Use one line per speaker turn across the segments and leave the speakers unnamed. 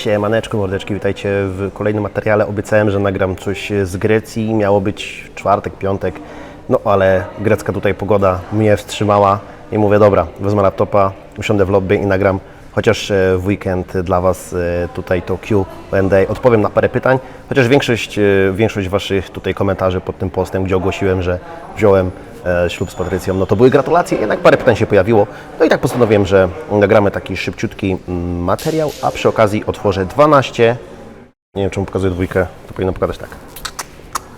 Siemaneczko mordeczki, witajcie w kolejnym materiale. Obiecałem, że nagram coś z Grecji. Miało być czwartek, piątek, no ale grecka tutaj pogoda mnie wstrzymała i mówię, dobra, wezmę laptopa, usiądę w lobby i nagram chociaż e, w weekend dla Was e, tutaj to Q&A. Odpowiem na parę pytań, chociaż większość, e, większość Waszych tutaj komentarzy pod tym postem, gdzie ogłosiłem, że wziąłem ślub z Patrycją, no to były gratulacje, jednak parę pytań się pojawiło. No i tak postanowiłem, że nagramy taki szybciutki materiał, a przy okazji otworzę 12, nie wiem czemu pokazuję dwójkę, to powinno pokazać tak.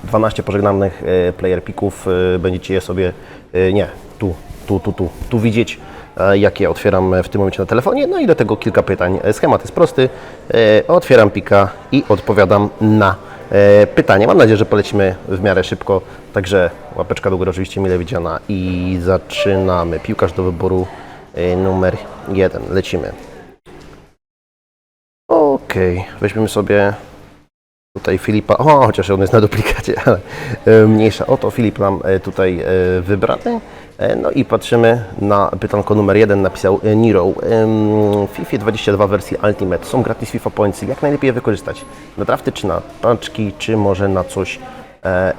12 pożegnanych e, player picków, e, będziecie je sobie, e, nie, tu, tu, tu, tu, tu widzieć, e, jakie otwieram w tym momencie na telefonie, no i do tego kilka pytań. E, Schemat jest prosty, E, otwieram pika i odpowiadam na e, pytania. Mam nadzieję, że polecimy w miarę szybko, także łapeczka do góry oczywiście mile widziana i zaczynamy. Piłkarz do wyboru e, numer jeden, lecimy. Okej, weźmiemy sobie tutaj Filipa, o, chociaż on jest na duplikacie, ale e, mniejsza. Oto Filip nam e, tutaj e, wybrany. No i patrzymy na pytanko numer jeden, napisał Niro. W FIFA 22 wersji Ultimate są gratis FIFA Pointsy. Jak najlepiej je wykorzystać? Na drafty czy na paczki, czy może na coś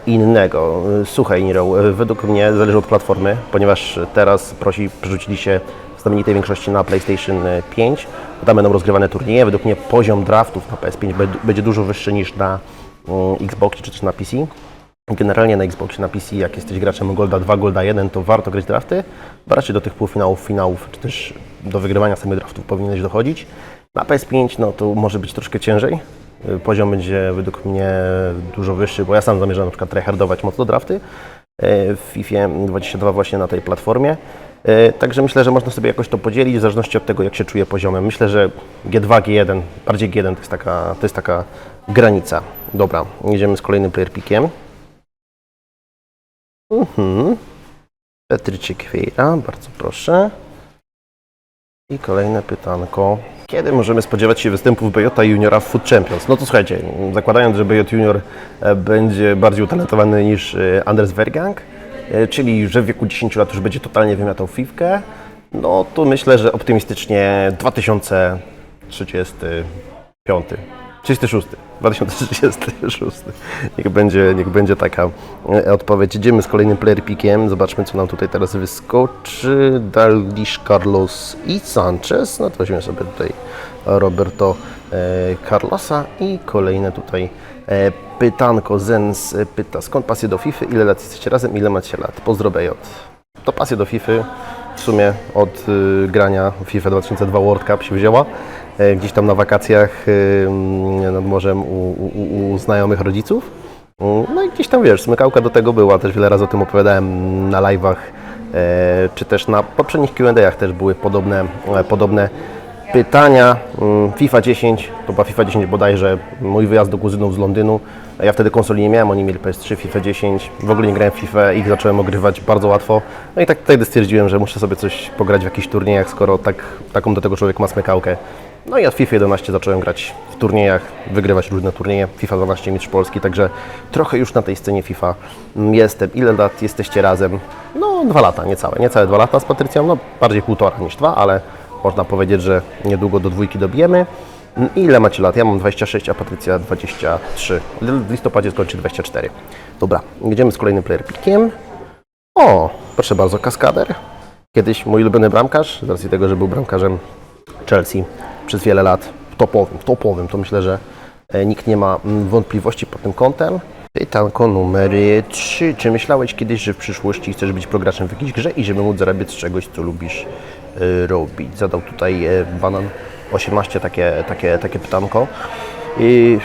innego? Słuchaj Niro, według mnie zależy od platformy, ponieważ teraz prosi, przerzucili się znamienitej większości na PlayStation 5. Tam będą rozgrywane turnieje. Według mnie poziom draftów na PS5 be- będzie dużo wyższy niż na mm, Xboxie czy też na PC. Generalnie na Xboxie, na PC, jak jesteś graczem Golda 2, Golda 1, to warto grać drafty, bo raczej do tych półfinałów, finałów, czy też do wygrywania samych draftów powinieneś dochodzić. Na PS5 no to może być troszkę ciężej. Y, Poziom będzie według mnie dużo wyższy, bo ja sam zamierzam na przykład tryhardować mocno drafty y, w FIFA 22 właśnie na tej platformie. Y, Także myślę, że można sobie jakoś to podzielić w zależności od tego, jak się czuje poziomem. Myślę, że G2, G1, bardziej G1 to jest taka, to jest taka granica. Dobra, jedziemy z kolejnym player pickiem. Mhm. Petryczyk bardzo proszę. I kolejne pytanko. Kiedy możemy spodziewać się występów BJ Juniora w Food Champions? No to słuchajcie, zakładając, że BJ Junior e, będzie bardziej utalentowany niż e, Anders Vergang, e, czyli że w wieku 10 lat już będzie totalnie wymiatał fifkę, no to myślę, że optymistycznie 2035. 36. 2036. Niech będzie, niech będzie taka e, odpowiedź. Idziemy z kolejnym player pickiem. Zobaczmy, co nam tutaj teraz wyskoczy. Dalglish, Carlos i Sanchez. No to weźmiemy sobie tutaj Roberto e, Carlosa i kolejne tutaj e, pytanko. Zens e, pyta, skąd pasje do FIFA? Ile lat jesteście razem? Ile macie lat? Pozdro BJ. To pasje do FIFA w sumie od y, grania FIFA 2002 World Cup się wzięła. E, gdzieś tam na wakacjach y, nad morzem u, u, u znajomych rodziców. Mm, No i gdzieś tam wiesz, smykałka do tego była, też wiele razy o tym opowiadałem na live'ach, e, czy też na poprzednich Q&A'ach też były podobne, e, podobne pytania. Mm, FIFA 10, to była FIFA 10 bodajże, mój wyjazd do kuzynów z Londynu. Ja wtedy konsoli nie miałem, oni mieli PS3, FIFA 10. W ogóle nie grałem w FIFA i zacząłem ogrywać bardzo łatwo. No i tak wtedy stwierdziłem, że muszę sobie coś pograć w jakichś turniejach, skoro tak, taką do tego człowiek ma smykałkę. No i od FIFA 11 zacząłem grać w turniejach, wygrywać różne turnieje. FIFA 12 Mistrz Polski, także trochę już na tej scenie FIFA mm, jestem. Ile lat jesteście razem? No dwa lata, niecałe. Niecałe dwa lata z Patrycją, no bardziej półtora niż dwa, ale można powiedzieć, że niedługo do dwójki dobijemy. Mm, Ile macie lat? Ja mam 26, a Patrycja 23. W listopadzie skończy 24. Dobra, jedziemy z kolejnym player pickiem. O, proszę bardzo, kaskader. Kiedyś mój ulubiony bramkarz, z racji tego, że był bramkarzem Chelsea przez wiele lat, topowym, topowym, to myślę, że e, nikt nie ma mm, wątpliwości pod tym kątem. Pytanko numer 3. Czy myślałeś kiedyś, że w przyszłości chcesz być prograczem w jakiejś grze i żeby móc zarabiać z czegoś, co lubisz e, robić? Zadał tutaj e, Banan 18 takie, takie, takie pytanko. I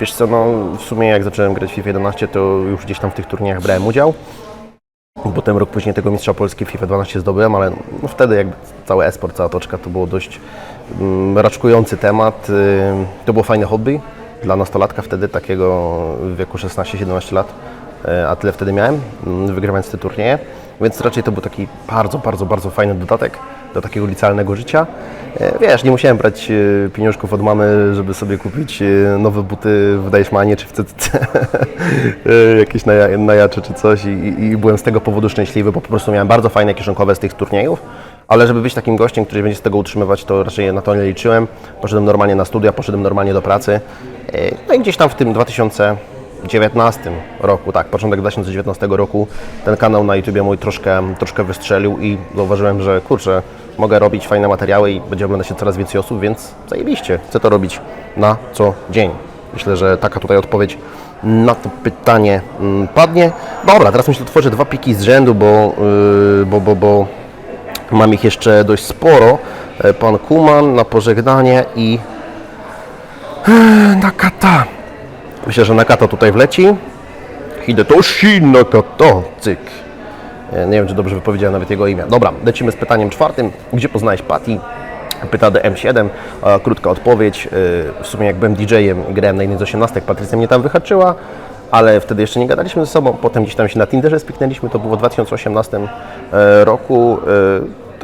wiesz co, no w sumie jak zacząłem grać w FIFA 11, to już gdzieś tam w tych turniejach brałem udział. Potem rok później tego mistrza Polski w FIFA 12 zdobyłem, ale no wtedy jakby cały esport, cała toczka to było dość mm, raczkujący temat. Y, To było fajne hobby dla nastolatka wtedy, takiego w wieku 16-17 lat, y, a tyle wtedy miałem, mm, wygrywając te turnieje. Więc raczej to był taki bardzo, bardzo, bardzo fajny dodatek do takiego licealnego życia. E, Wiesz, nie musiałem brać e, pieniążków od mamy, żeby sobie kupić e, nowe buty w Deichmanie czy w CCC, jakieś naja- najacze czy coś I, i, byłem z tego powodu szczęśliwy, bo po prostu miałem bardzo fajne kieszonkowe z tych turniejów. ale żeby być takim gościem, który będzie z tego utrzymywać, to raczej na to nie liczyłem. Poszedłem normalnie na studia, poszedłem normalnie do pracy. No i gdzieś tam w tym 2019 roku, tak, początek 2019 roku, ten kanał na YouTubie mój troszkę, troszkę wystrzelił i zauważyłem, że kurczę, mogę robić fajne materiały i będzie oglądać się coraz więcej osób, więc zajebiście, chcę to robić na co dzień. Myślę, że taka tutaj odpowiedź na to pytanie mm, padnie. Dobra, teraz myślę, otworzę dwa piki z rzędu, bo, yy, bo, bo, bo mam ich jeszcze dość sporo. E, Pan Kuman na pożegnanie i Eee, Nakata. Myślę, że Nakata tutaj wleci. Hidetoshi Nakata. Cyk. E, Nie wiem, czy dobrze wypowiedziałem nawet jego imię. Dobra, lecimy z pytaniem czwartym. Gdzie poznałeś Patty? Pyta DM7. E, Krótka odpowiedź. E, W sumie jak byłem DJ-em grałem na jednej z 18, Patrycja mnie tam wyhaczyła, ale wtedy jeszcze nie gadaliśmy ze sobą. Potem gdzieś tam się na Tinderze spiknęliśmy. To było w 2018 e, roku.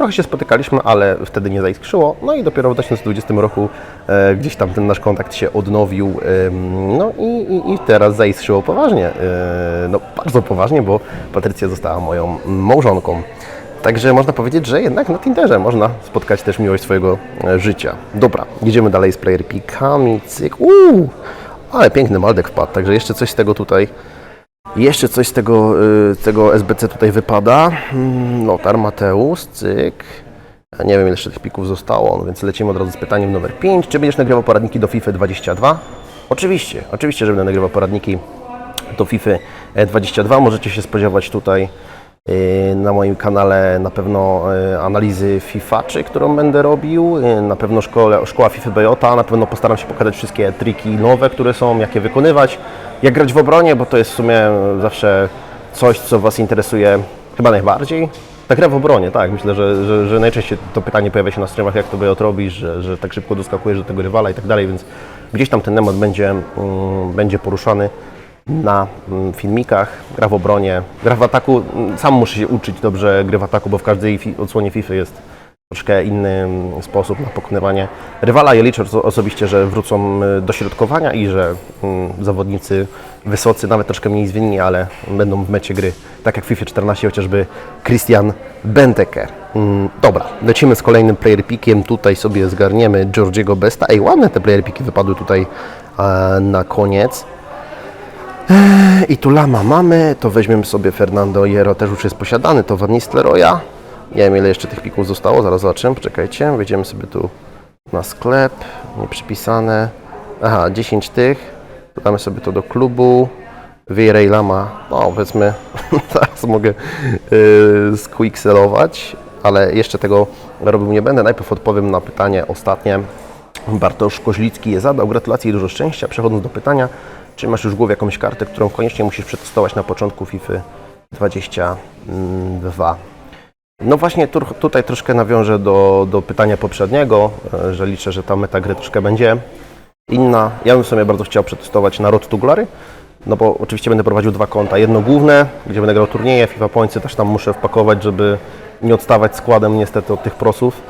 E, Trochę się spotykaliśmy, ale wtedy nie zaiskrzyło. No i dopiero w 2020 roku e, gdzieś tam ten nasz kontakt się odnowił. ym, no i, i, i teraz zaiskrzyło poważnie. E, no bardzo poważnie, bo Patrycja została moją małżonką. Także można powiedzieć, że jednak na Tinderze można spotkać też miłość swojego e, życia. Dobra, jedziemy dalej z player pikami. Cyk. Uuu, ale piękny Maldek wpadł, także jeszcze coś z tego tutaj jeszcze coś z tego, y, tego SBC tutaj wypada. Mm, Lotar Mateusz, cyk. Ja Nie wiem, ile jeszcze tych pików zostało, no więc lecimy od razu z pytaniem numer 5. Czy będziesz nagrywał poradniki do FIFA 22? Oczywiście, oczywiście, że będę nagrywał poradniki do FIFA 22. Możecie się spodziewać tutaj na moim kanale na pewno y, analizy FIFA, czy którą będę robił, y, na pewno szkole, szkoła FIFA BJ, na pewno postaram się pokazać wszystkie triki nowe, które są, jak je wykonywać, jak grać w obronie, bo to jest w sumie zawsze coś, co Was interesuje chyba najbardziej. Tak gra w obronie, tak. Myślę, że, że, że najczęściej to pytanie pojawia się na streamach, jak to BJ robisz, że, że tak szybko doskakujesz do tego rywala i tak dalej, więc gdzieś tam ten temat będzie, mm, będzie poruszany na mm, filmikach, gra w obronie, gra w ataku. Mm, Sam muszę się uczyć dobrze gry w ataku, bo w każdej odsłonie FIFA jest troszkę inny mm, sposób na pokonywanie rywala. Ja liczę oso- osobiście, że wrócą y, do środkowania i że mm, zawodnicy wysocy, nawet troszkę mniej zwinni, ale będą w mecie gry. Tak jak w FIFA 14 chociażby Christian Benteke. Mm, Dobra, lecimy z kolejnym player pickiem. Tutaj sobie zgarniemy Georgiego Besta. Ej, ładne te player piki wypadły tutaj e, na koniec. I tu Lama mamy, to weźmiemy sobie Fernando Hierro, też już jest posiadany, to Van Nistelrooya. Nie wiem ile jeszcze tych pików zostało, zaraz zobaczymy, poczekajcie. Wejdziemy sobie tu na sklep, nieprzypisane. Aha, 10 tych. Dodamy sobie to do klubu. Vieira i Lama, no powiedzmy, teraz mogę yy, ale jeszcze tego robił nie będę. Najpierw odpowiem na pytanie ostatnie. Bartosz Koźlicki je zadał. Gratulacje i dużo szczęścia. Przechodząc do pytania, czy masz już w głowie jakąś kartę, którą koniecznie musisz przetestować na początku FIFA 22? No właśnie tu, tutaj troszkę nawiążę do, do pytania poprzedniego, e, że liczę, że ta meta gry troszkę będzie inna. Ja bym sobie bardzo chciał przetestować na Road to Glory, no bo oczywiście będę prowadził dwa konta. Jedno główne, gdzie będę grał turnieje, FIFA Pointsy też tam muszę wpakować, żeby nie odstawać składem niestety od tych prosów.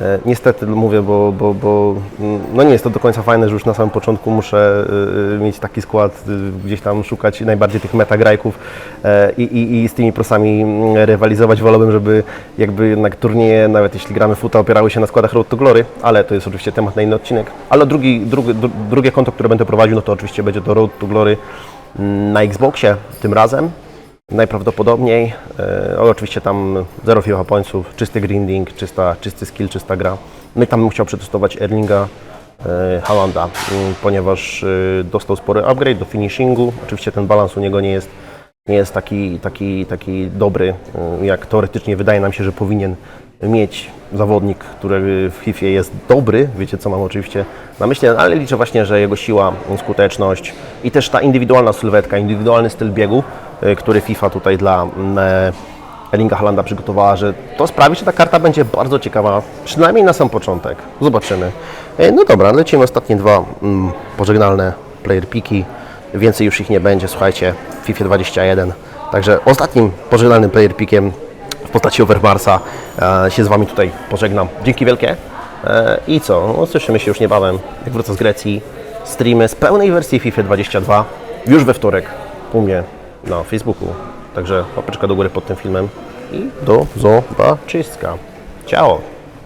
E, Niestety mówię, bo, bo, bo mm, no nie jest to do końca fajne, że już na samym początku muszę y, y, mieć taki skład, gdzieś tam szukać najbardziej tych metagrajków e, i, i, i z tymi prosami mm, rywalizować. Wolałbym, żeby jakby jednak turnieje, nawet jeśli gramy futa, opierały się na składach Road to Glory, ale to jest oczywiście temat na inny odcinek. Ale drugi, drugi, dru- drugie konto, które będę prowadził, no to oczywiście będzie to Road to Glory mm, na Xboxie tym razem. Najprawdopodobniej, e, oczywiście tam zero FIFA pointsów, czysty grinding, czysta, czysty skill, czysta gra. I tam bym chciał przetestować Erlinga e, Haalanda, m, ponieważ e, dostał spory upgrade do finishingu. Oczywiście ten balans u niego nie jest, nie jest taki, taki, taki dobry, e, jak teoretycznie wydaje nam się, że powinien mieć zawodnik, który w FIFA jest dobry, wiecie co mam oczywiście na myśli, ale liczę właśnie, że jego siła, skuteczność i też ta indywidualna sylwetka, indywidualny styl biegu, który FIFA tutaj dla e, Erlinga Halanda przygotowała, że to sprawi, że ta karta będzie bardzo ciekawa, przynajmniej na sam początek. Zobaczymy. E, No dobra, lecimy ostatnie dwa mm, pożegnalne player piki. Więcej już ich nie będzie, słuchajcie, w FIFA 21. Także ostatnim pożegnalnym player pikiem w postaci Overmarsa e, się z Wami tutaj pożegnam. Dzięki wielkie. E, I co? No, słyszymy się już niebawem, jak wrócę z Grecji. Streamy z pełnej wersji FIFA 22 już we wtorek u mnie na Facebooku. Także łapeczka do góry pod tym filmem i do zobaczyska. Ciao!